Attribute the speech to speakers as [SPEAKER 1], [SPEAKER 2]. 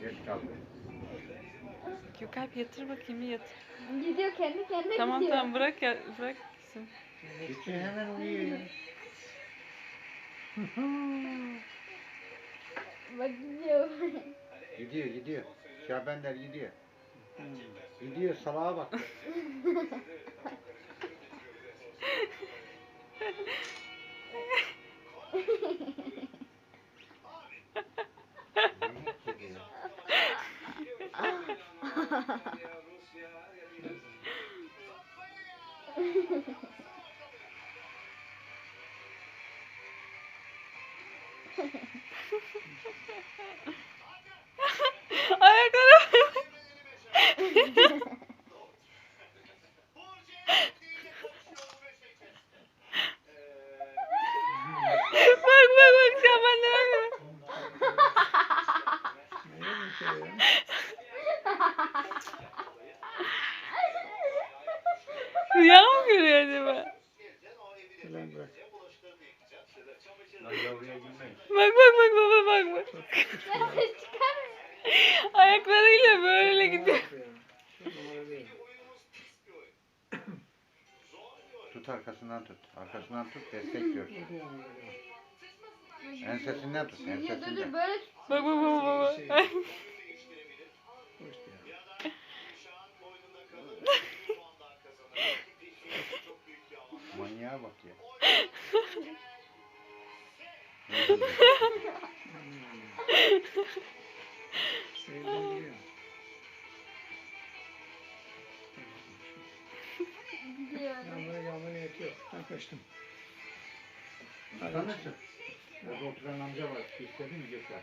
[SPEAKER 1] Geç kaldı.
[SPEAKER 2] Gökalp yatır bakayım bir yatır.
[SPEAKER 3] Gidiyor kendi kendine
[SPEAKER 2] Tamam
[SPEAKER 3] gidiyor.
[SPEAKER 2] tamam bırak ya bırak gitsin.
[SPEAKER 1] Gitti hemen uyuyor.
[SPEAKER 3] Bak gidiyor.
[SPEAKER 1] gidiyor gidiyor. Şabenler gidiyor. Gidiyor salağa bak.
[SPEAKER 2] Ayaklara bak bak bak Şabanlara bak. Rüya mı görüyor acaba?
[SPEAKER 1] Ulan bırak.
[SPEAKER 2] Bak bak bak baba bak bak. Ayaklarıyla böyle gidiyor.
[SPEAKER 1] Tut arkasından tut. Arkasından tut destek gör. Ensesinden tut.
[SPEAKER 3] Gidiyor dur dur
[SPEAKER 1] Ensesinden.
[SPEAKER 3] böyle
[SPEAKER 2] Bak bak bak bak. bak.
[SPEAKER 1] Manyağa bak ya.
[SPEAKER 4] Yanlara yanlara yetiyor. Ben kaçtım.
[SPEAKER 1] Tanırsın. Orada oturan amca var. İstedi mi Gökler?